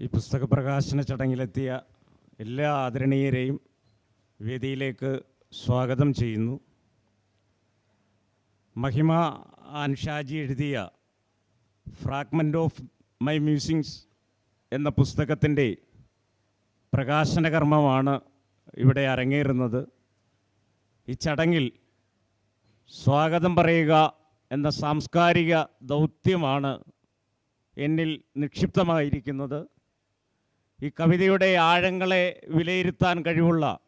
ഈ പുസ്തക പ്രകാശന ചടങ്ങിലെത്തിയ എല്ലാ ആദരണീയരെയും വേദിയിലേക്ക് സ്വാഗതം ചെയ്യുന്നു. മഹിമ അൻഷാജി എഴുതിയ ഫ്രാഗ്മെന്റ് ഓഫ് മൈ മ്യൂസിങ്സ് എന്ന പുസ്തകത്തിന്റെ പ്രകാശന കർമ്മമാണ് ഇവിടെ അരങ്ങേറുന്നത്. ഈ ചടങ്ങിൽ സ്വാഗതം പറയുക എന്ന സാംസ്കാരിക ദൗത്യമാണ് എന്നിൽ നിക്ഷിപ്തമായിരിക്കുന്നത്. ഈ കവിതയുടെ ആഴങ്ങളെ വിലയിരുത്താൻ കഴിവുള്ള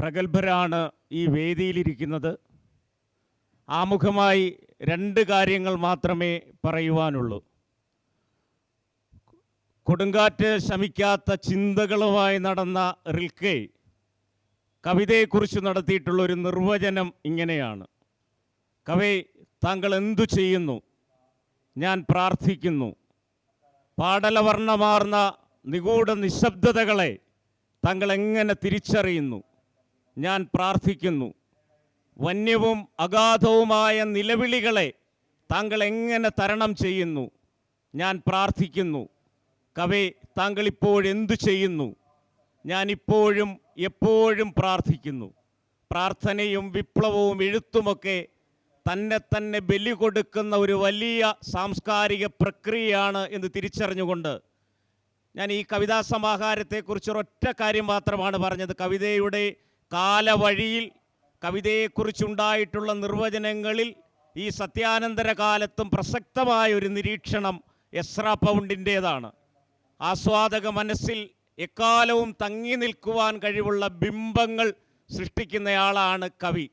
പ്രഗത്ഭരാണ് ഈ വേദിയിലിരിക്കുന്നത്. ആമുഖമായി രണ്ട് കാര്യങ്ങൾ മാത്രമേ പറയുവാനുള്ളൂ. കൊടുങ്കാറ്റ് ശമിക്കാത്ത ചിന്തകളുമായി നടന്ന റിൽക്കെ കവിതയെക്കുറിച്ച് നടത്തിയിട്ടുള്ള ഒരു നിർവചനം ഇങ്ങനെയാണ്. കവി താങ്കൾ എന്തു ചെയ്യുന്നു? ഞാൻ പ്രാർത്ഥിക്കുന്നു. പാടലവർണമാർന്ന നിഗൂഢ നിശബ്ദതകളെ താങ്കൾ എങ്ങനെ തിരിച്ചറിയുന്നു? ഞാൻ പ്രാർത്ഥിക്കുന്നു. വന്യവും അഗാധവുമായ നിലവിളികളെ താങ്കൾ എങ്ങനെ തരണം ചെയ്യുന്നു? ഞാൻ പ്രാർത്ഥിക്കുന്നു. കവി താങ്കൾ ഇപ്പോഴെന്തു ചെയ്യുന്നു? ഞാൻ ഇപ്പോഴും എപ്പോഴും പ്രാർത്ഥിക്കുന്നു. പ്രാർത്ഥനയും വിപ്ലവവും എഴുത്തുമൊക്കെ തന്നെ തന്നെ ബലി കൊടുക്കുന്ന ഒരു വലിയ സാംസ്കാരിക പ്രക്രിയയാണ് എന്ന് തിരിച്ചറിഞ്ഞുകൊണ്ട് ഞാൻ ഈ കവിതാ സമാഹാരത്തെക്കുറിച്ച് ഒരൊറ്റ കാര്യം മാത്രമാണ് പറഞ്ഞത്. കവിതയുടെ കാലവഴിയിൽ കവിതയെക്കുറിച്ചുണ്ടായിട്ടുള്ള നിർവചനങ്ങളിൽ ഈ സത്യാനന്തര കാലത്തും പ്രസക്തമായ ഒരു നിരീക്ഷണം എസ്ര പൗണ്ടിന്റേതാണ്. ആസ്വാദക മനസ്സിൽ എക്കാലവും തങ്ങി നിൽക്കുവാൻ കഴിവുള്ള ബിംബങ്ങൾ സൃഷ്ടിക്കുന്നയാളാണ് കവി.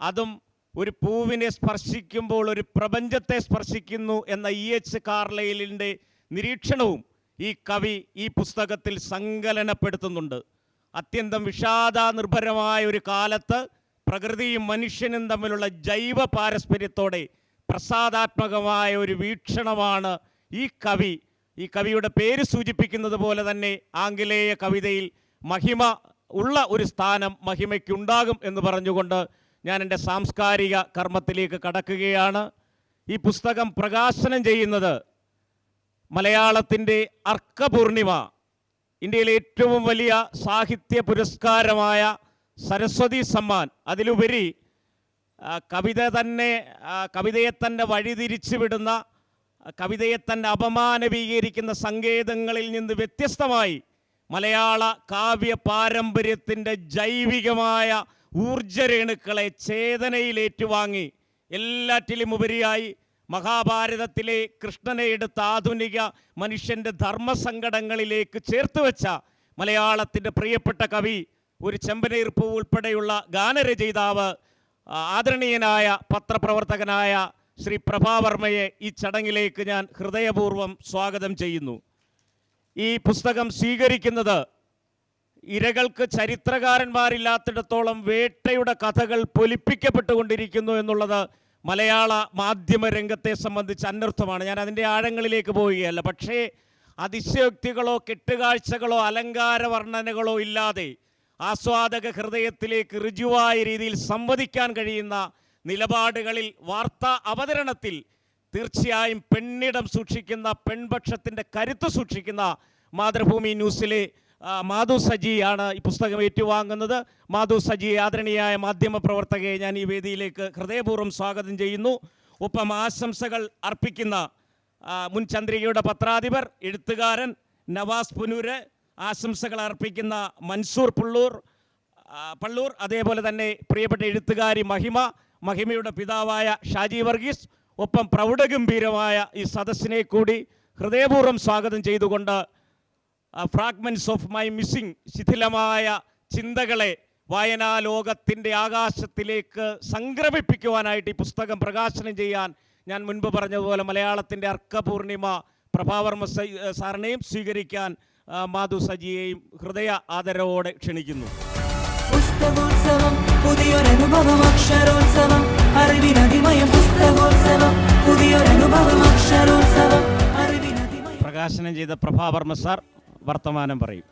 അതും ഒരു പൂവിനെ സ്പർശിക്കുമ്പോൾ ഒരു പ്രപഞ്ചത്തെ സ്പർശിക്കുന്നു എന്ന ഇ എച്ച് കാർലയിലിന്റെ നിരീക്ഷണവും ഈ കവി ഈ പുസ്തകത്തിൽ സങ്കലനപ്പെടുത്തുന്നുണ്ട്. അത്യന്തം വിഷാദ നിർഭരമായ ഒരു കാലത്ത് പ്രകൃതിയും മനുഷ്യനും തമ്മിലുള്ള ജൈവ പാരസ്പര്യത്തോടെ പ്രസാദാത്മകമായ ഒരു വീക്ഷണമാണ് ഈ കവി. ഈ കവിയുടെ പേര് സൂചിപ്പിക്കുന്നത് പോലെ തന്നെ ആംഗലേയ കവിതയിൽ മഹിമ ഉള്ള ഒരു സ്ഥാനം മഹിമയ്ക്കുണ്ടാകും എന്ന് പറഞ്ഞുകൊണ്ട് ഞാൻ എന്റെ സാംസ്കാരിക കർമ്മത്തിലേക്ക് കടക്കുകയാണ്. ഈ പുസ്തകം പ്രകാശനം ചെയ്യുന്നത് മലയാളത്തിന്റെ അർക്കപൂർണിമ ഇന്ത്യയിലെ ഏറ്റവും വലിയ സാഹിത്യ പുരസ്കാരമായ സരസ്വതി സമ്മാൻ. അതിലുപരി കവിത തന്നെ കവിതയെ തന്നെ വഴിതിരിച്ചു വിടുന്ന കവിതയെ തന്നെ അപമാനവീകരിക്കുന്ന സങ്കേതങ്ങളിൽ നിന്ന് വ്യത്യസ്തമായി മലയാള കാവ്യ പാരമ്പര്യത്തിന്റെ ജൈവികമായ ഊർജരേണുക്കളെ ചേതനയിലേറ്റുവാങ്ങി എല്ലാറ്റിലും ഉപരിയായി മഹാഭാരതത്തിലെ കൃഷ്ണനെ എടുത്ത ആധുനിക മനുഷ്യന്റെ ധർമ്മസങ്കടങ്ങളിലേക്ക് ചേർത്ത് വെച്ച മലയാളത്തിന്റെ പ്രിയപ്പെട്ട കവി ഒരു ചെമ്പനീർപ്പ് ഉൾപ്പെടെയുള്ള ഗാനരചയിതാവ് ആദരണീയനായ പത്രപ്രവർത്തകനായ ശ്രീ പ്രഭാവർമ്മയെ ഈ ചടങ്ങിലേക്ക് ഞാൻ ഹൃദയപൂർവം സ്വാഗതം ചെയ്യുന്നു. ഈ പുസ്തകം സ്വീകരിക്കുന്നത് ഇരകൾക്ക് ചരിത്രകാരന്മാരില്ലാത്തിടത്തോളം വേട്ടയുടെ കഥകൾ പൊലിപ്പിക്കപ്പെട്ടുകൊണ്ടിരിക്കുന്നു എന്നുള്ളത് മലയാള മാധ്യമ രംഗത്തെ സംബന്ധിച്ച് അനർത്ഥമാണ്. ഞാൻ അതിന്റെ ആഴങ്ങളിലേക്ക് പോവുകയല്ല. പക്ഷേ അതിശയോക്തികളോ കെട്ടുകാഴ്ചകളോ അലങ്കാര വർണനകളോ ഇല്ലാതെ ആസ്വാദക ഹൃദയത്തിലേക്ക് ഋജുവായ രീതിയിൽ സംവദിക്കാൻ കഴിയുന്ന നിലപാടുകളിൽ വാർത്താ അവതരണത്തിൽ തീർച്ചയായും പെണ്ണിടം സൂക്ഷിക്കുന്ന പെൺപക്ഷത്തിന്റെ കരുത്ത് സൂക്ഷിക്കുന്ന മാതൃഭൂമി ന്യൂസിലെ മാധു സജിയാണ് ഈ പുസ്തകം ഏറ്റുവാങ്ങുന്നത്. മാധു സജി ആദരണീയായ മാധ്യമ പ്രവർത്തകയെ ഞാൻ ഈ വേദിയിലേക്ക് ഹൃദയപൂർവം സ്വാഗതം ചെയ്യുന്നു. ഒപ്പം ആശംസകൾ അർപ്പിക്കുന്ന മുൻ ചന്ദ്രികയുടെ പത്രാധിപർ എഴുത്തുകാരൻ നവാസ് പുനൂര് ആശംസകൾ അർപ്പിക്കുന്ന മൻസൂർ പുള്ളൂർ പള്ളൂർ അതേപോലെ തന്നെ പ്രിയപ്പെട്ട എഴുത്തുകാരി മഹിമ മഹിമയുടെ പിതാവായ ഷാജി വർഗീസ് ഒപ്പം പ്രൗഢഗംഭീരമായ ഈ സദസ്സിനെ കൂടി ഹൃദയപൂർവം സ്വാഗതം ചെയ്തുകൊണ്ട് ഫ്രാഗ്മെന്റ്സ് ഓഫ് മൈ മിസ്സിങ് ശിഥിലമായ ചിന്തകളെ വായനാ ലോകത്തിന്റെ ആകാശത്തിലേക്ക് സംക്രമിപ്പിക്കുവാനായിട്ട് ഈ പുസ്തകം പ്രകാശനം ചെയ്യാൻ ഞാൻ മുൻപ് പറഞ്ഞതുപോലെ മലയാളത്തിന്റെ അർക്കപൂർണിമ പ്രഭാവർമ്മ സാറിനെയും സ്വീകരിക്കാൻ മാധു സജിയെയും ഹൃദയ ആദരവോടെ ക്ഷണിക്കുന്നു. പുസ്തകോത്സവം പുതിയൊരനുഭവം അക്ഷരോത്സവം അറിവിനതിമയം പുസ്തകോത്സവം പുതിയൊരനുഭവം അക്ഷരോത്സവം പ്രകാശനം ചെയ്ത പ്രഭാവർമ്മ സാർ വർത്തമാനം പറയും.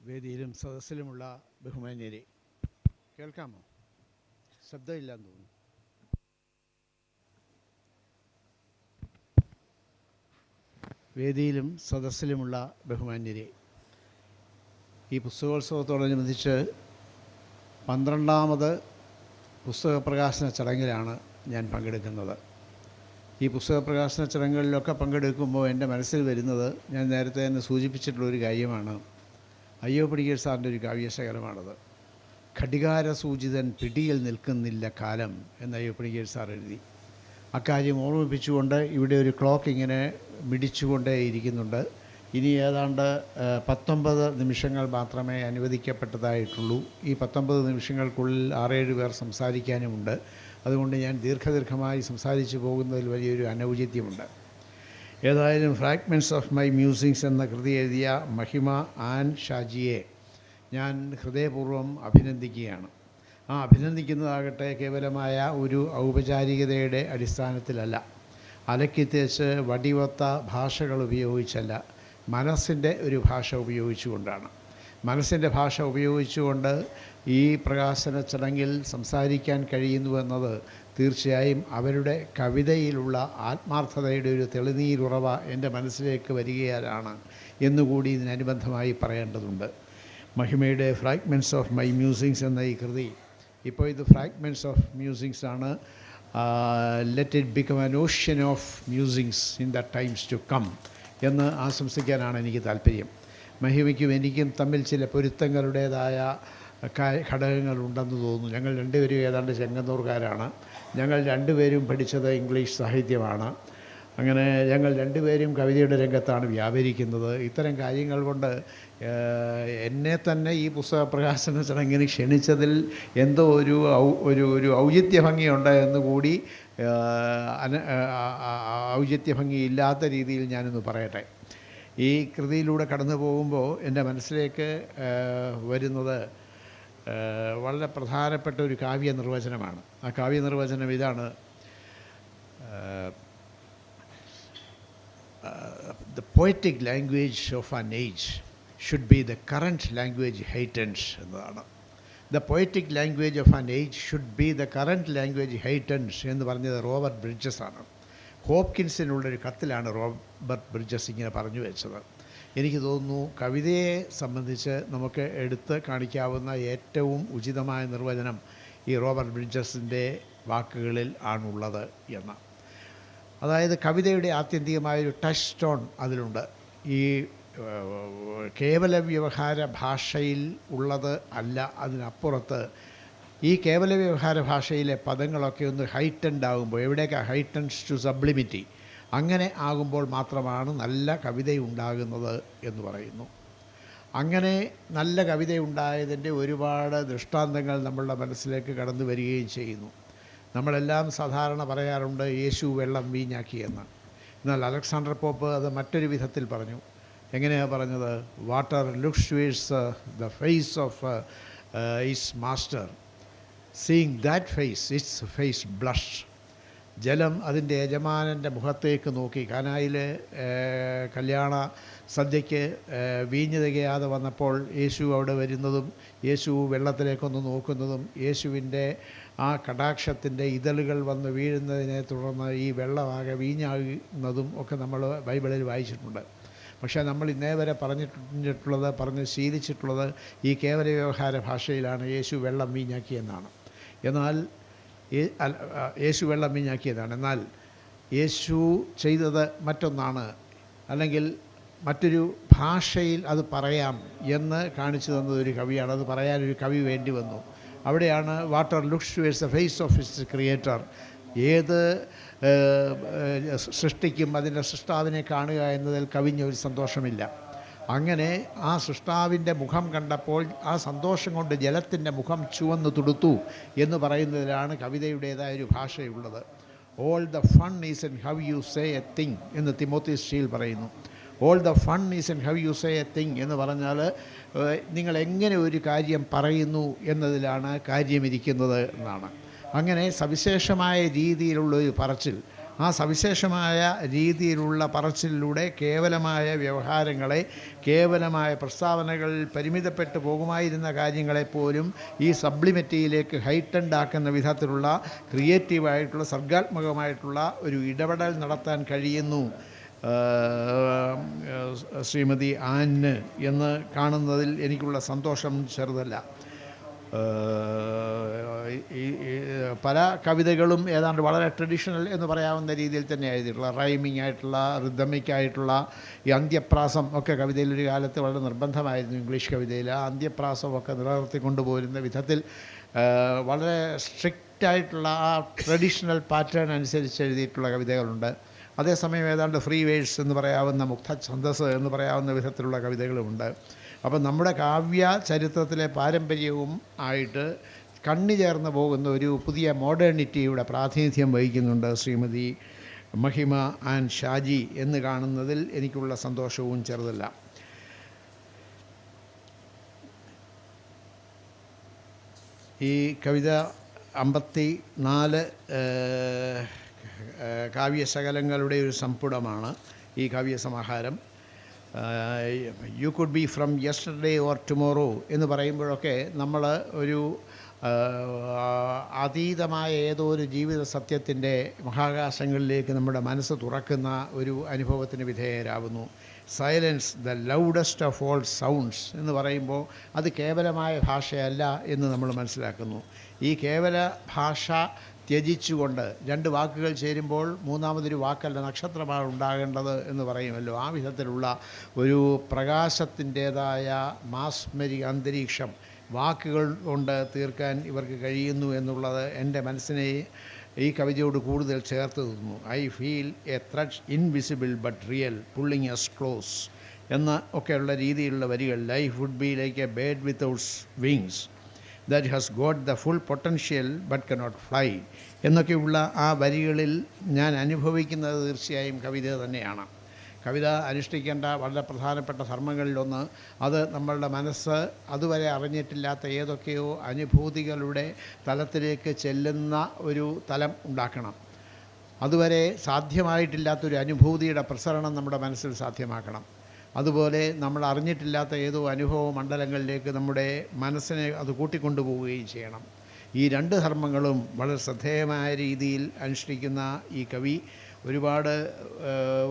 വേദിയിലും സദസ്സിലുമുള്ള ബഹുമാന്യരെ കേൾക്കാമോ? ശബ്ദമില്ലാന്ന് തോന്നുന്നു. വേദിയിലും സദസ്സിലുമുള്ള ബഹുമാന്യരെ ഈ പുസ്തകോത്സവത്തോടനുബന്ധിച്ച് പന്ത്രണ്ടാമത് പുസ്തക പ്രകാശന ചടങ്ങിലാണ് ഞാൻ പങ്കെടുക്കുന്നത്. ഈ പുസ്തക പ്രകാശന ചടങ്ങുകളിലൊക്കെ പങ്കെടുക്കുമ്പോൾ എന്റെ മനസ്സിൽ വരുന്നത് ഞാൻ നേരത്തെ തന്നെ സൂചിപ്പിച്ചിട്ടുള്ളൊരു കാര്യമാണ്. അയ്യോ പിടികേർ സാറിന്റെ ഒരു കാവ്യശകലമാണത്. ഘടികാര സൂചിതൻ പിടിയിൽ നിൽക്കുന്നില്ല കാലം എന്ന് അയ്യോ പിടികേർ സാർ എഴുതി. അക്കാര്യം ഓർമ്മിപ്പിച്ചുകൊണ്ട് ഇവിടെ ഒരു ക്ലോക്ക് ഇങ്ങനെ മിടിച്ചുകൊണ്ടേ ഇരിക്കുന്നുണ്ട്. ഇനി ഏതാണ്ട് പത്തൊമ്പത് നിമിഷങ്ങൾ മാത്രമേ അനുവദിക്കപ്പെട്ടതായിട്ടുള്ളൂ. ഈ പത്തൊമ്പത് നിമിഷങ്ങൾക്കുള്ളിൽ ആറേഴ് പേർ സംസാരിക്കാനുമുണ്ട്. അതുകൊണ്ട് ഞാൻ ദീർഘദീർഘമായി സംസാരിച്ചു പോകുന്നതിൽ വലിയൊരു അനൗചിത്യമുണ്ട്. ഏതായാലും ഫ്രാഗ്മെന്റ്സ് ഓഫ് മൈ മ്യൂസിങ്സ് എന്ന കൃതി എഴുതിയ മഹിമ ആൻ ഷാജിയെ ഞാൻ ഹൃദയപൂർവം അഭിനന്ദിക്കുകയാണ്. ആ അഭിനന്ദിക്കുന്നതാകട്ടെ കേവലമായ ഒരു ഔപചാരികതയുടെ അടിസ്ഥാനത്തിലല്ല. അലക്കിത്തേച്ച് വടിവത്ത ഭാഷകൾ ഉപയോഗിച്ചല്ല. മനസ്സിന്റെ ഒരു ഭാഷ ഉപയോഗിച്ചുകൊണ്ടാണ്. മനസ്സിന്റെ ഭാഷ ഉപയോഗിച്ചുകൊണ്ട് ഈ പ്രകാശന ചടങ്ങിൽ സംസാരിക്കാൻ കഴിയുന്നു എന്നത് തീർച്ചയായും അവരുടെ കവിതയിലുള്ള ആത്മാർത്ഥതയുടെ ഒരു തെളിനീരുറവ എന്റെ മനസ്സിലേക്ക് വരികയാലാണ് എന്നുകൂടി ഇതിനനുബന്ധമായി പറയേണ്ടതുണ്ട്. മഹിമയുടെ ഫ്രാഗ്മെന്റ്സ് ഓഫ് മൈ മ്യൂസിങ്സ് എന്ന ഈ കൃതി. ഇപ്പോൾ ഇത് ഫ്രാഗ്മെന്റ്സ് ഓഫ് മ്യൂസിങ്സ് ആണ്. Let it become an ocean of musings in the times to come എന്ന് ആശംസിക്കാനാണ് എനിക്ക് താല്പര്യം. മഹിമയ്ക്കും എനിക്കും തമ്മിൽ ചില പൊരുത്തങ്ങളുടേതായ ഘടകങ്ങളുണ്ടെന്ന് തോന്നുന്നു. ഞങ്ങൾ രണ്ടുപേരും ഏതാണ്ട് ചെങ്ങന്നൂർക്കാരാണ്. ഞങ്ങൾ രണ്ടുപേരും പഠിച്ചത് ഇംഗ്ലീഷ് സാഹിത്യമാണ്. അങ്ങനെ ഞങ്ങൾ രണ്ടുപേരും കവിതയുടെ രംഗത്താണ് വ്യാപരിക്കുന്നത്. ഇത്തരം കാര്യങ്ങൾ കൊണ്ട് എന്നെ തന്നെ ഈ പുസ്തക പ്രകാശന ചടങ്ങിന് ക്ഷണിച്ചതിൽ എന്തോ ഒരു ഒരു ഒരു ഔചിത്യ ഭംഗിയുണ്ട് എന്ന് കൂടി ഔചിത്യ ഭംഗി ഇല്ലാത്ത രീതിയിൽ ഞാനൊന്ന് പറയട്ടെ. ഈ കൃതിയിലൂടെ കടന്നു പോകുമ്പോൾ എന്റെ മനസ്സിലേക്ക് വരുന്നത് വളരെ പ്രധാനപ്പെട്ട ഒരു കാവ്യ നിർവചനമാണ് ആ കാവ്യ നിർവചനം ഇതാണ് the poetic language of an age should be the current language heightens എന്നതാണ്. The poetic language of an age should be the current language heightens എന്ന് പറഞ്ഞത് റോബർട്ട് ബ്രിഡ്ജസ് ആണ് ഹോപ്കിൻസിനുള്ളൊരു കത്തിലാണ് റോബർട്ട് ബ്രിഡ്ജസ് ഇങ്ങനെ പറഞ്ഞു വെച്ചത്. എനിക്ക് തോന്നുന്നു കവിതയെ സംബന്ധിച്ച് നമുക്ക് എടുത്ത് കാണിക്കാവുന്ന ഏറ്റവും ഉചിതമായ നിർവചനം ഈ റോബർട്ട് ബ്രിഡ്ജസിന്റെ വാക്കുകളിൽ ആണുള്ളത് എന്ന്. അതായത് കവിതയുടെ ആത്യന്തികമായ ഒരു ടച്ച് സ്റ്റോൺ അതിലുണ്ട്. ഈ കേവല വ്യവഹാര ഭാഷയിൽ ഉള്ളത് അല്ല അതിനപ്പുറത്ത് ഈ കേവല വ്യവഹാര ഭാഷയിലെ പദങ്ങളൊക്കെ ഒന്ന് ഹൈറ്റൻഡ് ആകുമ്പോൾ എവിടെയൊക്കെ ഹൈറ്റൻസ് ടു സബ്ലിമിറ്റി അങ്ങനെ ആകുമ്പോൾ മാത്രമാണ് നല്ല കവിതയുണ്ടാകുന്നത് എന്ന് പറയുന്നു. അങ്ങനെ നല്ല കവിതയുണ്ടായതിന്റെ ഒരുപാട് ദൃഷ്ടാന്തങ്ങൾ നമ്മളുടെ മനസ്സിലേക്ക് കടന്നു വരികയും ചെയ്യുന്നു. നമ്മളെല്ലാം സാധാരണ പറയാറുണ്ട് യേശു വെള്ളം വീഞ്ഞാക്കിയെന്ന് എന്നാൽ അലക്സാണ്ടർ പോപ്പ് അത് മറ്റൊരു വിധത്തിൽ പറഞ്ഞു. എങ്ങനെയാണ് പറഞ്ഞത്? Water looks towards the face of his master seeing that face its face blush ജലം അതിന്റെ യജമാനന്റെ മുഖത്തേക്ക് നോക്കി. കാനായിൽ കല്യാണ സദ്യയ്ക്ക് വീഞ്ഞ് തികയാതെ വന്നപ്പോൾ യേശു അവിടെ വരുന്നതും യേശു വെള്ളത്തിലേക്കൊന്ന് നോക്കുന്നതും യേശുവിന്റെ ആ കടാക്ഷത്തിന്റെ ഇതളുകൾ വന്ന് വീഴുന്നതിനെ തുടർന്ന് ഈ വെള്ളമാകെ വീഞ്ഞാകുന്നതും ഒക്കെ നമ്മൾ ബൈബിളിൽ വായിച്ചിട്ടുണ്ട്. പക്ഷേ നമ്മൾ ഇന്നേ വരെ പറഞ്ഞിട്ടുള്ളത് പറഞ്ഞ് ശീലിച്ചിട്ടുള്ളത് ഈ കേവല വ്യവഹാര ഭാഷയിലാണ് യേശു വെള്ളം വീഞ്ഞാക്കിയെന്നാണ്. എന്നാൽ യേശു വെള്ളം വീഞ്ഞാക്കിയതാണ്. എന്നാൽ യേശു ചെയ്തത് മറ്റൊന്നാണ്. അല്ലെങ്കിൽ മറ്റൊരു ഭാഷയിൽ അത് പറയാം എന്ന് കാണിച്ചു തന്നത് ഒരു കവിയാണ്. അത് പറയാനൊരു കവി വേണ്ടി വന്നു. അവിടെയാണ് water looks towards the face of his creator. ഏത് സൃഷ്ടിക്കും അതിന്റെ സൃഷ്ടാവിനെ കാണുക എന്നതിൽ കവിഞ്ഞൊരു സന്തോഷമില്ല. അങ്ങനെ ആ സൃഷ്ടാവിന്റെ മുഖം കണ്ടപ്പോൾ ആ സന്തോഷം കൊണ്ട് ജലത്തിന്റെ മുഖം ചുവന്നു തുടുത്തു എന്ന് പറയുന്നതിലാണ് കവിതയുടേതായ ഒരു ഭാഷയുള്ളത്. All the fun is in how you say a thing എന്ന് തിമോത്തി സ്റ്റീൽ പറയുന്നു. All the fun is in how you say a thing എന്ന് പറഞ്ഞാൽ നിങ്ങൾ എങ്ങനെ ഒരു കാര്യം പറയുന്നു എന്നതിലാണ് കാര്യമിരിക്കുന്നത് എന്നാണ്. അങ്ങനെ സവിശേഷമായ രീതിയിലുള്ള ഒരു പറച്ചിൽ ആ സവിശേഷമായ രീതിയിലുള്ള പറച്ചിലൂടെ കേവലമായ വ്യവഹാരങ്ങളെ കേവലമായ പ്രസ്താവനകൾ പരിമിതപ്പെട്ടു പോകുമായിരുന്ന കാര്യങ്ങളെപ്പോലും ഈ സബ്ലിമെറ്റിയിലേക്ക് ഹൈറ്റൻഡ് വിധത്തിലുള്ള ക്രിയേറ്റീവായിട്ടുള്ള സർഗാത്മകമായിട്ടുള്ള ഒരു ഇടപെടൽ നടത്താൻ കഴിയുന്നു. ശ്രീമതി ആന് എന്ന് കാണുന്നതിൽ എനിക്കുള്ള സന്തോഷം ചെറുതല്ല. പല കവിതകളും ഏതാണ്ട് വളരെ ട്രഡീഷണൽ എന്ന് പറയാവുന്ന രീതിയിൽ തന്നെ എഴുതിയിട്ടുള്ള റൈമിങ് ആയിട്ടുള്ള റിതമിക് ആയിട്ടുള്ള ഈ അന്ത്യപ്രാസം ഒക്കെ കവിതയിൽ ഒരു കാലത്ത് വളരെ നിർബന്ധമായിരുന്നു ഇംഗ്ലീഷ് കവിതയിൽ. ആ അന്ത്യപ്രാസമൊക്കെ നിലനിർത്തിക്കൊണ്ട് പോരുന്ന വിധത്തിൽ വളരെ സ്ട്രിക്റ്റായിട്ടുള്ള ആ ട്രഡീഷണൽ പാറ്റേൺ അനുസരിച്ച് എഴുതിയിട്ടുള്ള കവിതകളുണ്ട്. അതേസമയം ഏതാണ്ട് ഫ്രീ വേഴ്സ് എന്ന് പറയാവുന്ന മുക്ത ഛന്ദസ് എന്ന് പറയാവുന്ന വിധത്തിലുള്ള കവിതകളുമുണ്ട്. അപ്പം നമ്മുടെ കാവ്യ ചരിത്രത്തിലെ പാരമ്പര്യവും ആയിട്ട് കണ്ണു ചേർന്ന് പോകുന്ന ഒരു പുതിയ മോഡേണിറ്റിയുടെ പ്രാതിനിധ്യം വഹിക്കുന്നുണ്ട് ശ്രീമതി മഹിമ ആൻഡ് ഷാജി എന്ന് കാണുന്നതിൽ എനിക്കുള്ള സന്തോഷവും ചെറുതല്ല. ഈ കവിത അമ്പത്തി നാല് കാവ്യശകലങ്ങളുടെ ഒരു സമ്പുടമാണ് ഈ കാവ്യസമാഹാരം. You could be from yesterday or tomorrow എന്ന് പറയുമ്പോഴൊക്കെ നമ്മൾ ഒരു അതീതമായ ഏതോ ഒരു ജീവിത സത്യത്തിന്റെ മഹാകാശങ്ങളിലേക്ക് നമ്മുടെ മനസ്സ് തുറക്കുന്ന ഒരു അനുഭവത്തിന് വിധേയരാകുന്നു. Silence the loudest of all sounds എന്ന് പറയുമ്പോൾ അത് കേവലമായ ഭാഷയല്ല എന്ന് നമ്മൾ മനസ്സിലാക്കുന്നു. ഈ കേവല ഭാഷ ത്യജിച്ചുകൊണ്ട് രണ്ട് വാക്കുകൾ ചേരുമ്പോൾ മൂന്നാമതൊരു വാക്കല്ല നക്ഷത്രമാണ് ഉണ്ടാകേണ്ടത് എന്ന് പറയുമല്ലോ. ആ വിധത്തിലുള്ള ഒരു പ്രകാശത്തിന്റേതായ മാസ്മരിക അന്തരീക്ഷം വാക്കുകൾ കൊണ്ട് തീർക്കാൻ ഇവർക്ക് കഴിയുന്നു എന്നുള്ളത് എന്റെ മനസ്സിനെ ഈ കവിതയോട് കൂടുതൽ ചേർത്ത് നിന്നു I feel a thread invisible but real pulling us close എന്ന ഒക്കെയുള്ള രീതിയിലുള്ള വരികൾ life would be like a bird without wings. That has got the full potential but cannot fly എന്നൊക്കെയുള്ള ആ വരികളിൽ ഞാൻ അനുഭവിക്കുന്നത് തീർച്ചയായും കവിത തന്നെയാണ്. കവിത അനുഷ്ഠിക്കേണ്ട വളരെ പ്രധാനപ്പെട്ട ധർമ്മങ്ങളിലൊന്ന് അത് നമ്മളുടെ മനസ്സ് അതുവരെ അറിഞ്ഞിട്ടില്ലാത്ത ഏതൊക്കെയോ അനുഭൂതികളുടെ തലത്തിലേക്ക് ചെല്ലുന്ന ഒരു തലം ഉണ്ടാക്കണം. അതുവരെ സാധ്യമായിട്ടില്ലാത്തൊരു അനുഭൂതിയുടെ പ്രസരണം നമ്മുടെ മനസ്സിൽ സാധ്യമാക്കണം. അതുപോലെ നമ്മൾ അറിഞ്ഞിട്ടില്ലാത്ത ഏതോ അനുഭവ മണ്ഡലങ്ങളിലേക്ക് നമ്മുടെ മനസ്സിനെ അത് കൂട്ടിക്കൊണ്ടുപോവുകയും ചെയ്യണം. ഈ രണ്ട് ധർമ്മങ്ങളും വളരെ ശ്രദ്ധേയമായ രീതിയിൽ അനുഷ്ഠിക്കുന്ന ഈ കവി ഒരുപാട്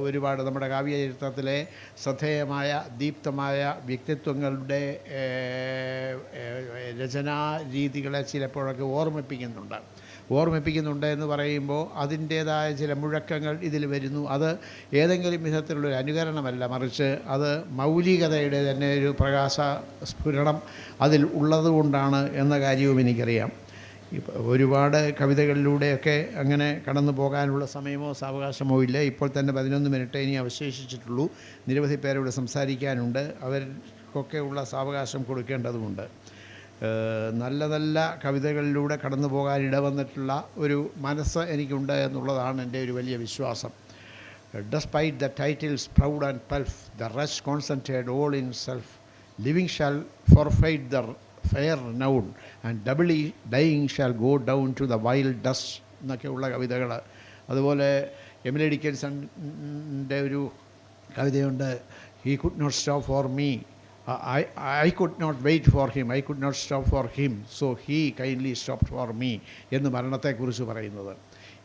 ഒരുപാട് നമ്മുടെ കാവ്യചരിത്രത്തിലെ ശ്രദ്ധേയമായ ദീപ്തമായ വ്യക്തിത്വങ്ങളുടെ രചനാ രീതികളെ ചിലപ്പോഴൊക്കെ ഓർമ്മിപ്പിക്കുന്നുണ്ട്. ഓർമ്മിപ്പിക്കുന്നുണ്ട് എന്ന് പറയുമ്പോൾ അതിന്റേതായ ചില മുഴക്കങ്ങൾ ഇതിൽ വരുന്നു. അത് ഏതെങ്കിലും വിധത്തിലുള്ളൊരു അനുകരണമല്ല. മറിച്ച് അത് മൗലികതയുടെ തന്നെ ഒരു പ്രകാശ സ്ഫുരണം അതിൽ ഉള്ളതുകൊണ്ടാണ് എന്ന കാര്യവും എനിക്കറിയാം. ഒരുപാട് കവിതകളിലൂടെയൊക്കെ അങ്ങനെ കടന്നു പോകാനുള്ള സമയമോ സാവകാശമോ ഇല്ല. ഇപ്പോൾ തന്നെ പതിനൊന്ന് മിനിറ്റ് ഇനി അവശേഷിച്ചിട്ടുള്ളൂ. നിരവധി പേരോട് സംസാരിക്കാനുണ്ട്. അവർക്കൊക്കെ ഉള്ള സാവകാശം കൊടുക്കേണ്ടതുമുണ്ട് ഏഹ് നല്ല നല്ല കവിതകളിലൂടെ കടന്നു പോകാൻ ഇടവന്നിട്ടുള്ള ഒരു മനസ്സ് എനിക്കുണ്ട് എന്നുള്ളതാണ് എന്റെ ഒരു വലിയ വിശ്വാസം Despite the titles proud and pelf, the rest concentrate all in self. Living shall forfeit the fair noun, and doubly dying shall go down to the wild dust എന്നൊക്കെയുള്ള കവിതകൾ അതുപോലെ എമിലി ഡിക്കൻസണിന്റെ ഒരു കവിതയുണ്ട് he could not stop for me I I could not wait for him I could not stop for him so he kindly stop for me എന്ന് മരണത്തെക്കുറിച്ച് പറയുന്നത്.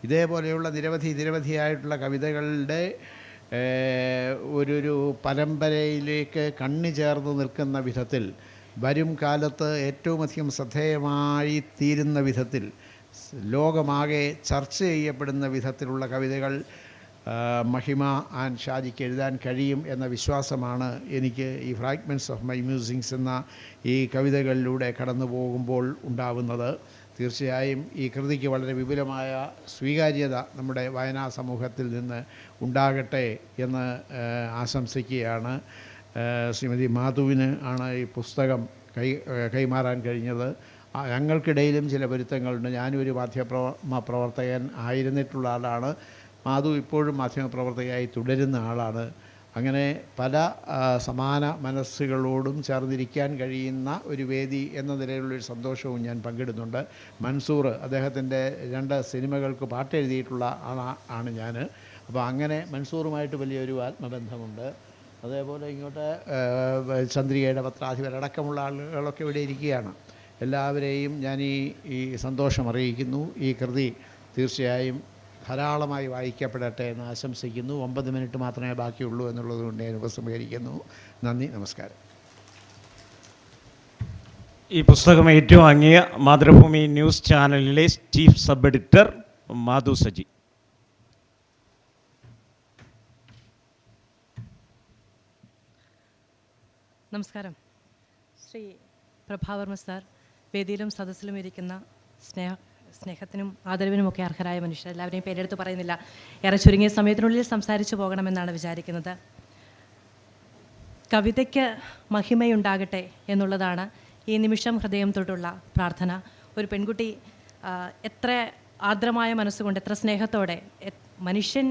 ഇതേപോലെയുള്ള നിരവധി നിരവധിയായിട്ടുള്ള കവിതകളുടെ ഒരു ഒരു പരമ്പരയിലേക്ക് കണ്ണു ചേർന്ന് നിൽക്കുന്ന വിധത്തിൽ വരും കാലത്ത് ഏറ്റവും അധികം ശ്രദ്ധേയമായി തീരുന്ന വിധത്തിൽ ലോകമാകെ ചർച്ച ചെയ്യപ്പെടുന്ന വിധത്തിലുള്ള കവിതകൾ മഹിമ ആൻഡ് ഷാജിക്ക് എഴുതാൻ കഴിയും എന്ന വിശ്വാസമാണ് എനിക്ക് ഈ ഫ്രാഗ്മെന്റ്സ് ഓഫ് മൈ മ്യൂസിങ്സ് എന്ന ഈ കവിതകളിലൂടെ കടന്നു പോകുമ്പോൾ ഉണ്ടാവുന്നത്. തീർച്ചയായും ഈ കൃതിക്ക് വളരെ വിപുലമായ സ്വീകാര്യത നമ്മുടെ വായനാ സമൂഹത്തിൽ നിന്ന് ഉണ്ടാകട്ടെ എന്ന് ആശംസിക്കുകയാണ്. ശ്രീമതി മാധുവിന് ആണ് ഈ പുസ്തകം കൈ കൈമാറാൻ കഴിഞ്ഞത്. ഞങ്ങൾക്കിടയിലും ചില പൊരുത്തങ്ങളുണ്ട്. ഞാനും ഒരു മാധ്യമ പ്രവർത്തകൻ ആയിരുന്നിട്ടുള്ള ആളാണ്. മാധു ഇപ്പോഴും മാധ്യമപ്രവർത്തകയായി തുടരുന്ന ആളാണ്. അങ്ങനെ പല സമാന മനസ്സുകളോടും ചേർന്നിരിക്കാൻ കഴിയുന്ന ഒരു വേദി എന്ന നിലയിലുള്ളൊരു സന്തോഷവും ഞാൻ പങ്കിടുന്നുണ്ട്. മൻസൂർ അദ്ദേഹത്തിന്റെ രണ്ട് സിനിമകൾക്ക് പാട്ട് എഴുതിയിട്ടുള്ള ആളാ ആണ് ഞാൻ അപ്പോൾ അങ്ങനെ മൻസൂറുമായിട്ട് വലിയൊരു ആത്മബന്ധമുണ്ട്. അതേപോലെ ഇങ്ങോട്ട് ചന്ദ്രികയുടെ പത്രാധിപരടക്കമുള്ള ആളുകളൊക്കെ ഇവിടെ ഇരിക്കുകയാണ്. എല്ലാവരെയും ഞാൻ ഈ ഈ സന്തോഷം അറിയിക്കുന്നു. ഈ കൃതി തീർച്ചയായും ധാരാളമായി വായിക്കപ്പെടട്ടെ എന്ന് ആശംസിക്കുന്നു. ഒമ്പത് മിനിറ്റ് മാത്രമേ ബാക്കിയുള്ളൂ എന്നുള്ളതുകൊണ്ട് ഞാൻ ഉപസംഹരിക്കുന്നു. നന്ദി നമസ്കാരം. ഈ പുസ്തകം ഏറ്റുവാങ്ങിയ മാതൃഭൂമി ന്യൂസ് ചാനലിലെ chief sub editor Madhu Saji. നമസ്കാരം. ശ്രീ പ്രഭാവർമ്മ സാർ വേദിയിലും സദസ്സിലും ഇരിക്കുന്ന സ്നേഹ സ്നേഹത്തിനും ആദരവിനുമൊക്കെ അർഹരായ മനുഷ്യർ. എല്ലാവരെയും പേരെടുത്ത് പറയുന്നില്ല. ഏറെ ചുരുങ്ങിയ സമയത്തിനുള്ളിൽ സംസാരിച്ചു പോകണമെന്നാണ് വിചാരിക്കുന്നത്. കവിതയ്ക്ക് മഹിമയുണ്ടാകട്ടെ എന്നുള്ളതാണ് ഈ നിമിഷം ഹൃദയം തൊട്ടുള്ള പ്രാർത്ഥന. ഒരു പെൺകുട്ടി എത്ര ആർദ്രമായ മനസ്സുകൊണ്ട് എത്ര സ്നേഹത്തോടെ മനുഷ്യൻ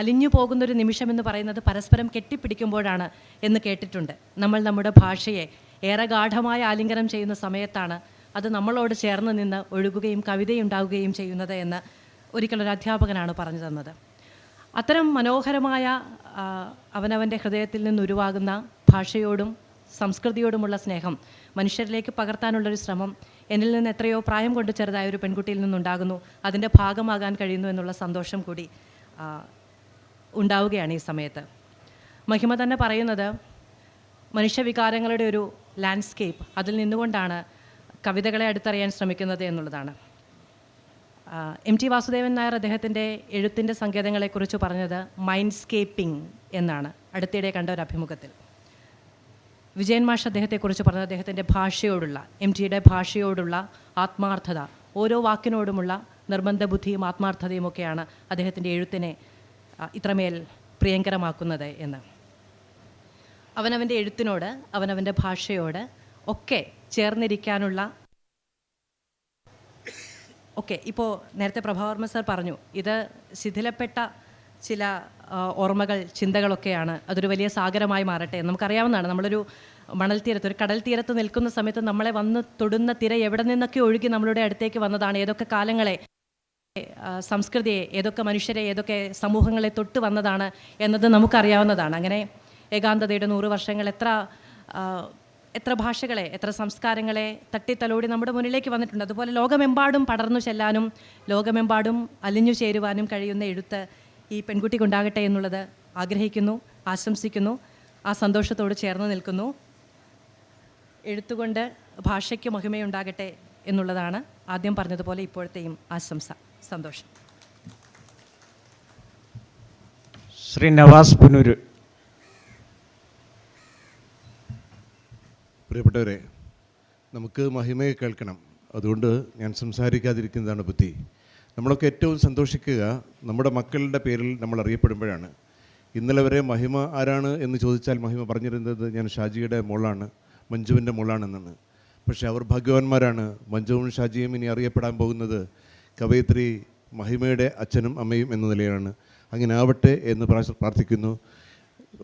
അലിഞ്ഞു പോകുന്നൊരു നിമിഷം എന്ന് പറയുന്നത് പരസ്പരം കെട്ടിപ്പിടിക്കുമ്പോഴാണ് എന്ന് കേട്ടിട്ടുണ്ട്. നമ്മൾ നമ്മുടെ ഭാഷയെ ഏറെ ഗാഠമായ ആലിംഗനം ചെയ്യുന്ന സമയത്താണ് അത് നമ്മളോട് ചേർന്ന് നിന്ന് ഒഴുകുകയും കവിതയുണ്ടാവുകയും ചെയ്യുന്നത് എന്ന് ഒരിക്കലൊരു അധ്യാപകനാണ് പറഞ്ഞു തന്നത്. അത്തരം മനോഹരമായ അവനവന്റെ ഹൃദയത്തിൽ നിന്നുരുവാകുന്ന ഭാഷയോടും സംസ്കൃതിയോടുമുള്ള സ്നേഹം മനുഷ്യരിലേക്ക് പകർത്താനുള്ളൊരു ശ്രമം എന്നിൽ നിന്ന് എത്രയോ പ്രായം കൊണ്ട് ചെറുതായ ഒരു പെൺകുട്ടിയിൽ നിന്നുണ്ടാകുന്നു. അതിന്റെ ഭാഗമാകാൻ കഴിയുന്നു എന്നുള്ള സന്തോഷം കൂടി ഉണ്ടാവുകയാണ് ഈ സമയത്ത്. മഹിമ തന്നെ പറയുന്നത് മനുഷ്യവികാരങ്ങളുടെ ഒരു ലാൻഡ്സ്കേപ്പ് അതിൽ നിന്നുകൊണ്ടാണ് കവിതകളെ അടുത്തറിയാൻ ശ്രമിക്കുന്നത് എന്നുള്ളതാണ്. എം ടി വാസുദേവൻ നായർ അദ്ദേഹത്തിന്റെ എഴുത്തിന്റെ സങ്കേതങ്ങളെക്കുറിച്ച് പറഞ്ഞത് മൈൻഡ്സ്കേപ്പിംഗ് എന്നാണ്. അടുത്തിടെ കണ്ട ഒരു അഭിമുഖത്തിൽ. വിജയൻ മാഷ് അദ്ദേഹത്തെക്കുറിച്ച് പറഞ്ഞത് അദ്ദേഹത്തിന്റെ ഭാഷയോടുള്ള എം ടിയുടെ ഭാഷയോടുള്ള ആത്മാർത്ഥത ഓരോ വാക്കിനോടുമുള്ള നിർബന്ധ ബുദ്ധിയും ആത്മാർത്ഥതയും ഒക്കെയാണ് അദ്ദേഹത്തിന്റെ എഴുത്തിനെ ഇത്രമേൽ പ്രിയങ്കരമാക്കുന്നത് എന്ന്. അവനവന്റെ എഴുത്തിനോട് അവനവന്റെ ഭാഷയോട് ഒക്കെ ചേർന്നിരിക്കാനുള്ള ഓക്കെ ഇപ്പോൾ നേരത്തെ പ്രഭാവർമ്മ സാർ പറഞ്ഞു ഇത് ശിഥിലപ്പെട്ട ചില ഓർമ്മകൾ ചിന്തകളൊക്കെയാണ്. അതൊരു വലിയ സാഗരമായി മാറട്ടെ നമുക്കറിയാവുന്നതാണ്. നമ്മളൊരു മണൽ തീരത്ത് ഒരു കടൽ തീരത്ത് നിൽക്കുന്ന സമയത്ത് നമ്മളെ വന്ന് തൊടുന്ന തിര എവിടെ നിന്നൊക്കെ ഒഴുകി നമ്മളുടെ അടുത്തേക്ക് വന്നതാണ്. ഏതൊക്കെ കാലങ്ങളെ സംസ്കൃതിയെ ഏതൊക്കെ മനുഷ്യരെ ഏതൊക്കെ സമൂഹങ്ങളെ തൊട്ട് വന്നതാണ് എന്നത് നമുക്കറിയാവുന്നതാണ്. അങ്ങനെ ഏകാന്തതയുടെ നൂറ് വർഷങ്ങൾ എത്ര എത്ര ഭാഷകളെ എത്ര സംസ്കാരങ്ങളെ തട്ടിത്തലോടി നമ്മുടെ മുന്നിലേക്ക് വന്നിട്ടുണ്ട്. അതുപോലെ ലോകമെമ്പാടും പടർന്നു ചെല്ലാനും ലോകമെമ്പാടും അലിഞ്ഞു ചേരുവാനും കഴിയുന്ന എഴുത്ത് ഈ പെൺകുട്ടിക്കുണ്ടാകട്ടെ എന്നുള്ളത് ആഗ്രഹിക്കുന്നു ആശംസിക്കുന്നു ആ സന്തോഷത്തോട് ചേർന്ന് നിൽക്കുന്നു. എഴുത്തുകൊണ്ട് ഭാഷയ്ക്ക് മഹിമയുണ്ടാകട്ടെ എന്നുള്ളതാണ് ആദ്യം പറഞ്ഞതുപോലെ ഇപ്പോഴത്തെയും ആശംസ സന്തോഷം. ശ്രീ നവാസ് പുനൂര്. പ്രിയപ്പെട്ടവരെ നമുക്ക് മഹിമയെ കേൾക്കണം. അതുകൊണ്ട് ഞാൻ സംസാരിക്കാതിരിക്കുന്നതാണ് ബുദ്ധി. നമ്മളൊക്കെ ഏറ്റവും സന്തോഷിക്കുക നമ്മുടെ മക്കളുടെ പേരിൽ നമ്മൾ അറിയപ്പെടുമ്പോഴാണ്. ഇന്നലെ വരെ മഹിമ ആരാണ് എന്ന് ചോദിച്ചാൽ മഹിമ പറഞ്ഞിരുന്നത് ഞാൻ ഷാജിയുടെ മോളാണ് മഞ്ജുവിന്റെ മോളാണെന്നാണ്. പക്ഷേ അവർ ഭാഗ്യവാന്മാരാണ്. മഞ്ജുവും ഷാജിയും ഇനി അറിയപ്പെടാൻ പോകുന്നത് കവയിത്രി മഹിമയുടെ അച്ഛനും അമ്മയും എന്ന നിലയാണ് അങ്ങനെ ആവട്ടെ എന്ന് പ്രാർത്ഥിക്കുന്നു.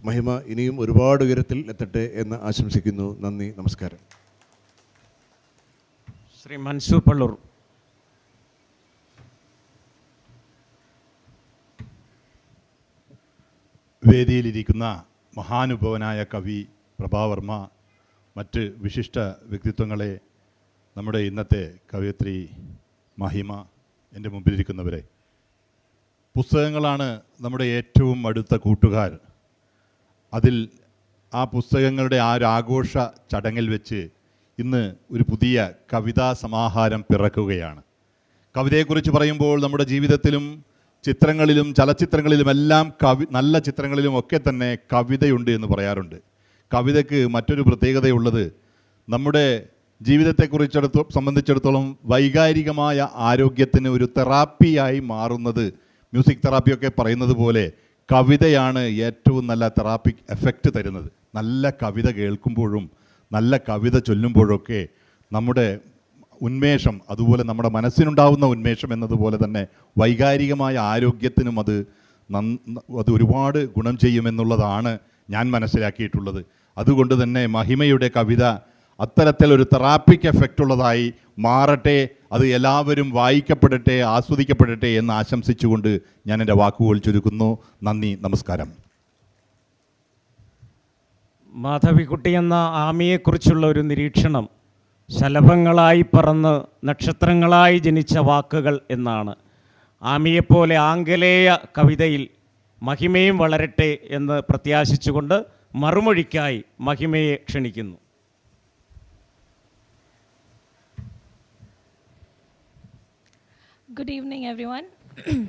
മഹിമ ഇനിയും ഒരുപാട് ഉയരത്തിൽ എത്തട്ടെ എന്ന് ആശംസിക്കുന്നു. നന്ദി നമസ്കാരം. ശ്രീ മൻസൂർ പള്ളൂർ. വേദിയിലിരിക്കുന്ന മഹാനുഭവനായ കവി പ്രഭാവർമ്മ മറ്റ് വിശിഷ്ട വ്യക്തിത്വങ്ങളെ നമ്മുടെ ഇന്നത്തെ കവയത്രി മഹിമ എന്റെ മുമ്പിലിരിക്കുന്നവരെ. പുസ്തകങ്ങളാണ് നമ്മുടെ ഏറ്റവും അടുത്ത കൂട്ടുകാർ. അതിൽ ആ പുസ്തകങ്ങളുടെ ആ ഒരു ആഘോഷ ചടങ്ങിൽ വെച്ച് ഇന്ന് ഒരു പുതിയ കവിതാ സമാഹാരം പിറക്കുകയാണ്. കവിതയെക്കുറിച്ച് പറയുമ്പോൾ നമ്മുടെ ജീവിതത്തിലും ചിത്രങ്ങളിലും ചലച്ചിത്രങ്ങളിലുമെല്ലാം കവി നല്ല ചിത്രങ്ങളിലും ഒക്കെ തന്നെ കവിതയുണ്ട് എന്ന് പറയാറുണ്ട്. കവിതയ്ക്ക് മറ്റൊരു പ്രത്യേകതയുള്ളത് നമ്മുടെ ജീവിതത്തെക്കുറിച്ചെടുത്തോ സംബന്ധിച്ചിടത്തോളം വൈകാരികമായ ആരോഗ്യത്തിന് ഒരു തെറാപ്പിയായി മാറുന്നത് മ്യൂസിക് തെറാപ്പിയൊക്കെ പറയുന്നത് പോലെ കവിതയാണ് ഏറ്റവും നല്ല തെറാപ്പിക് എഫക്റ്റ് തരുന്നത്. നല്ല കവിത കേൾക്കുമ്പോഴും നല്ല കവിത ചൊല്ലുമ്പോഴൊക്കെ നമ്മുടെ ഉന്മേഷം അതുപോലെ നമ്മുടെ മനസ്സിനുണ്ടാവുന്ന ഉന്മേഷം എന്നതുപോലെ തന്നെ വൈകാരികമായ ആരോഗ്യത്തിനും അത് അത് ഒരുപാട് ഗുണം ചെയ്യുമെന്നുള്ളതാണ് ഞാൻ മനസ്സിലാക്കിയിട്ടുള്ളത്. അതുകൊണ്ട് തന്നെ മഹിമയുടെ കവിത അത്തരത്തിലൊരു തെറാപ്പിക് എഫക്റ്റ് ഉള്ളതായി മാറട്ടെ അത് എല്ലാവരും വായിക്കപ്പെടട്ടെ ആസ്വദിക്കപ്പെടട്ടെ എന്ന് ആശംസിച്ചുകൊണ്ട് ഞാൻ എന്റെ വാക്കുകൾ ചുരുക്കുന്നു. നന്ദി നമസ്കാരം. മാധവിക്കുട്ടി എന്ന ആമിയെക്കുറിച്ചുള്ള ഒരു നിരീക്ഷണം ശലഭങ്ങളായി പറന്ന് നക്ഷത്രങ്ങളായി ജനിച്ച വാക്കുകൾ എന്നാണ്. ആമിയെപ്പോലെ ആംഗലേയ കവിതയിൽ മഹിമയും വളരട്ടെ എന്ന് പ്രത്യാശിച്ചുകൊണ്ട് മറുമൊഴിക്കായി മഹിമയെ ക്ഷണിക്കുന്നു. Good evening, everyone.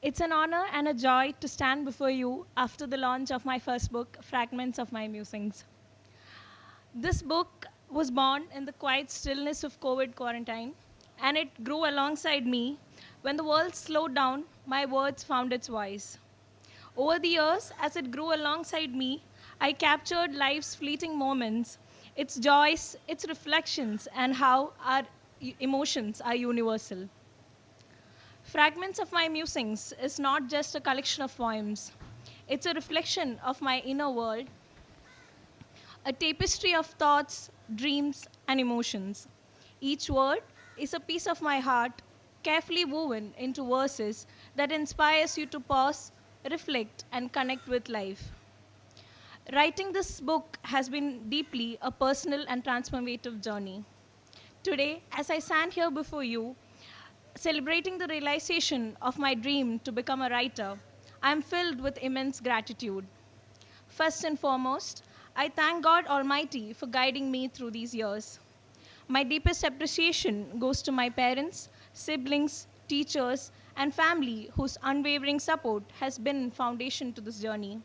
it's an honor and a joy to stand before you after the launch of my first book, Fragments of My Musings. This book was born in the quiet stillness of COVID quarantine, and it grew alongside me. When the world slowed down, my words found its voice. Over the years, as it grew alongside me, I captured life's fleeting moments, its joys, its reflections, and how our emotions are universal. Fragments of My Musings is not just a collection of poems, it's a reflection of my inner world, a tapestry of thoughts, dreams, and emotions. Each word is a piece of my heart, carefully woven into verses that inspires you to pause, reflect, and connect with life. Writing this book has been deeply a personal and transformative journey. Today, as I stand here before you, celebrating the realization of my dream to become a writer, I am filled with immense gratitude. First and foremost, I thank God Almighty for guiding me through these years. My deepest appreciation goes to my parents, siblings, teachers, and family whose unwavering support has been foundation to this journey.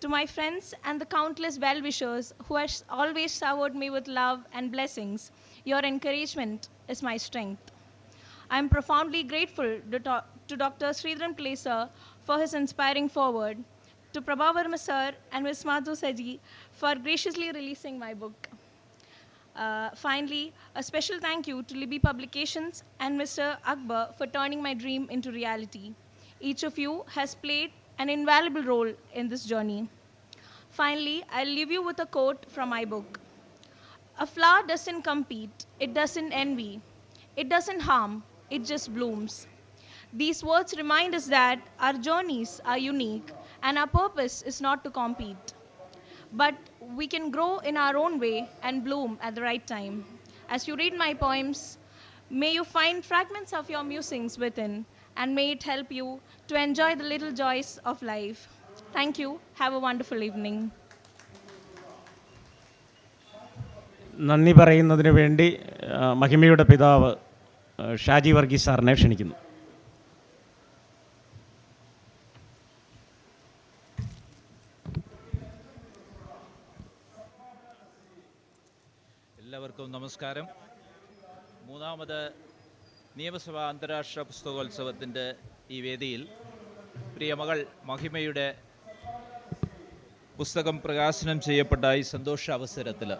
To my friends and the countless well wishers who have always showered me with love and blessings, your encouragement is my strength. I am profoundly grateful to, to, Dr. Sridharan Plesa for his inspiring forward, to Prabha Verma sir and Ms. Madhu Saji for graciously releasing my book. Uh, finally, a special thank you to Libby Publications and Mr. Akbar for turning my dream into reality. Each of you has played an invaluable role in this journey. Finally, I'll leave you with a quote from my book. A flower doesn't compete, it doesn't envy, it doesn't harm, it just blooms. These words remind us that our journeys are unique and our purpose is not to compete. But we can grow in our own way and bloom at the right time. As you read my poems, may you find fragments of your musings within and may it help you to enjoy the little joys of life. Thank you. Have a wonderful evening. നന്ദി പറയുന്നതിന് വേണ്ടി ആ, മഹിമയുടെ പിതാവ് ആ, ഷാജി വർഗീസ് സാറിനെ ക്ഷണിക്കുന്നു. എല്ലാവർക്കും നമസ്കാരം. മൂന്നാമത് നിയമസഭാ അന്താരാഷ്ട്ര പുസ്തകോത്സവത്തിന്റെ ഈ വേദിയിൽ പ്രിയമകൾ മഹിമയുടെ പുസ്തകം പ്രകാശനം ചെയ്യപ്പെട്ട ഈ സന്തോഷ അവസരത്തിൽ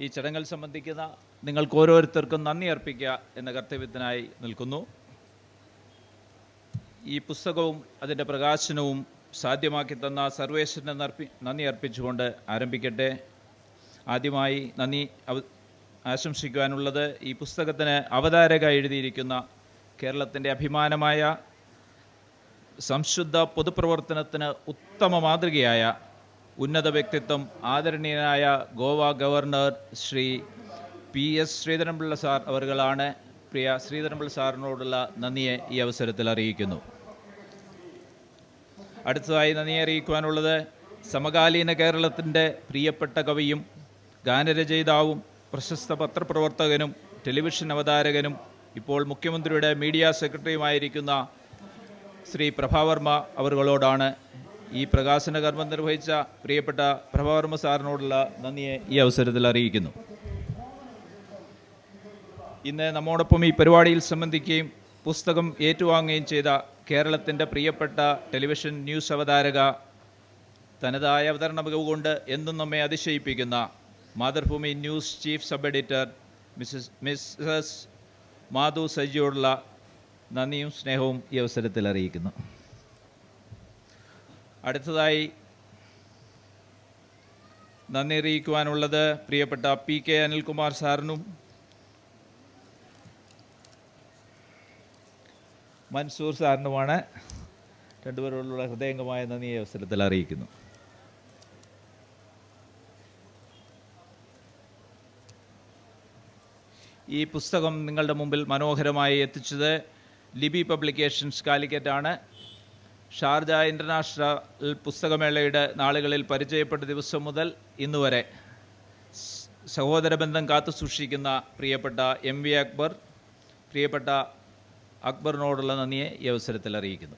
ഈ ചടങ്ങിൽ സംബന്ധിക്കുന്ന നിങ്ങൾക്ക് ഓരോരുത്തർക്കും നന്ദി അർപ്പിക്കുക എന്ന കർത്തവ്യത്തിനായി നിൽക്കുന്നു. ഈ പുസ്തകവും അതിന്റെ പ്രകാശനവും സാധ്യമാക്കി തന്ന സർവേശ്വരനെ നർപ്പി നന്ദി അർപ്പിച്ചുകൊണ്ട് ആരംഭിക്കട്ടെ. ആദ്യമായി നന്ദി ആശംസിക്കുവാനുള്ളത് ഈ പുസ്തകത്തിന് അവതാരക എഴുതിയിരിക്കുന്ന കേരളത്തിന്റെ അഭിമാനമായ സംശുദ്ധ പൊതുപ്രവർത്തനത്തിന് ഉത്തമ മാതൃകയായ ഉന്നത വ്യക്തിത്വം ആദരണീയനായ Goa governor Shri P S Sreedharan Pillai sir അവരുകളാണ്. പ്രിയ ശ്രീധരൻപിള്ള സാറിനോടുള്ള നന്ദിയെ ഈ അവസരത്തിൽ അറിയിക്കുന്നു. അടുത്തതായി നന്ദിയെ അറിയിക്കുവാനുള്ളത് സമകാലീന കേരളത്തിന്റെ പ്രിയപ്പെട്ട കവിയും ഗാനരചയിതാവും പ്രശസ്ത പത്രപ്രവർത്തകനും ടെലിവിഷൻ അവതാരകനും ഇപ്പോൾ മുഖ്യമന്ത്രിയുടെ മീഡിയ സെക്രട്ടറിയുമായിരിക്കുന്ന ശ്രീ പ്രഭാവർമ്മ അവരുകളോടാണ് ഈ പ്രകാശന കർമ്മം നിർവഹിച്ച പ്രിയപ്പെട്ട പ്രഭാവർമ്മ സാറിനോടുള്ള നന്ദിയെ ഈ അവസരത്തിൽ അറിയിക്കുന്നു. ഇന്ന് നമ്മോടൊപ്പം ഈ പരിപാടിയിൽ സംബന്ധിക്കുകയും പുസ്തകം ഏറ്റുവാങ്ങുകയും ചെയ്ത കേരളത്തിന്റെ പ്രിയപ്പെട്ട ടെലിവിഷൻ ന്യൂസ് അവതാരക തനതായ അവതരണ മികവ് കൊണ്ട് എന്നും നമ്മെ അതിശയിപ്പിക്കുന്ന Mathrubhumi news chief sub editor Mrs Mrs Madhu സജിയോടുള്ള നന്ദിയും സ്നേഹവും ഈ അവസരത്തിൽ അറിയിക്കുന്നു. അടുത്തതായി നന്ദി അറിയിക്കുവാനുള്ളത് പ്രിയപ്പെട്ട പി കെ അനിൽകുമാർ സാറിനും മൻസൂർ സാറിനുമാണ് രണ്ടുപേരോടുള്ള ഹൃദയംഗമായ നന്ദി അവസരത്തിൽ അറിയിക്കുന്നു. ഈ പുസ്തകം നിങ്ങളുടെ മുമ്പിൽ മനോഹരമായി എത്തിച്ചത് ലിബി പബ്ലിക്കേഷൻസ് കാലിക്കറ്റാണ്. ഷാർജ ഇന്റർനാഷണൽ പുസ്തകമേളയുടെ നാളുകളിൽ പരിചയപ്പെട്ട ദിവസം മുതൽ ഇന്നുവരെ സഹോദര ബന്ധം കാത്തു സൂക്ഷിക്കുന്ന പ്രിയപ്പെട്ട എം വി അക്ബർ പ്രിയപ്പെട്ട അക്ബറിനോടുള്ള നന്ദിയെ ഈ അവസരത്തിൽ അറിയിക്കുന്നു.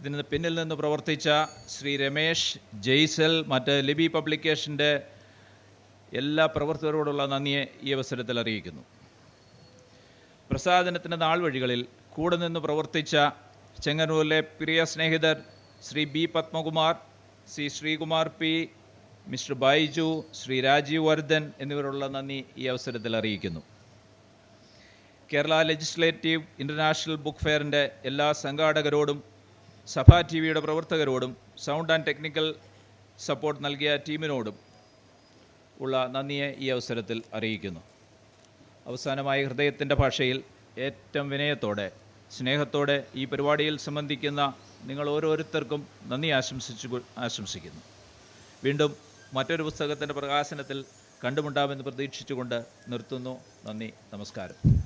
ഇതിന് പിന്നിൽ നിന്ന് പ്രവർത്തിച്ച ശ്രീ രമേശ് ജെയ്സൽ മറ്റ് ലിബി പബ്ലിക്കേഷന്റെ എല്ലാ പ്രവർത്തകരോടുള്ള നന്ദിയെ ഈ അവസരത്തിൽ അറിയിക്കുന്നു. പ്രസാദനത്തിന്റെ നാൾ വഴികളിൽ കൂടെ നിന്ന് പ്രവർത്തിച്ച ചെങ്ങന്നൂരിലെ പ്രിയ സ്നേഹിതർ Shri B Padmakumar C Sreekumar P Mr Baiju Shri Rajeev Vardhan എന്നിവരുള്ള നന്ദി ഈ അവസരത്തിൽ അറിയിക്കുന്നു. കേരള ലെജിസ്ലേറ്റീവ് ഇന്റർനാഷണൽ ബുക്ക് ഫെയറിന്റെ എല്ലാ സംഘാടകരോടും സഭ ടി വിയുടെ പ്രവർത്തകരോടും സൗണ്ട് ആൻഡ് ടെക്നിക്കൽ സപ്പോർട്ട് നൽകിയ ടീമിനോടും ഉള്ള നന്ദിയെ ഈ അവസരത്തിൽ അറിയിക്കുന്നു. അവസാനമായി ഹൃദയത്തിന്റെ ഭാഷയിൽ ഏറ്റവും വിനയത്തോടെ സ്നേഹത്തോടെ ഈ പരിപാടിയിൽ സംബന്ധിക്കുന്ന നിങ്ങൾ ഓരോരുത്തർക്കും നന്ദി ആശംസിച്ചു ആശംസിക്കുന്നു. വീണ്ടും മറ്റൊരു പുസ്തകത്തിന്റെ പ്രകാശനത്തിൽ കണ്ടുമുണ്ടാമെന്ന് പ്രതീക്ഷിച്ചുകൊണ്ട് നിർത്തുന്നു. നന്ദി നമസ്കാരം.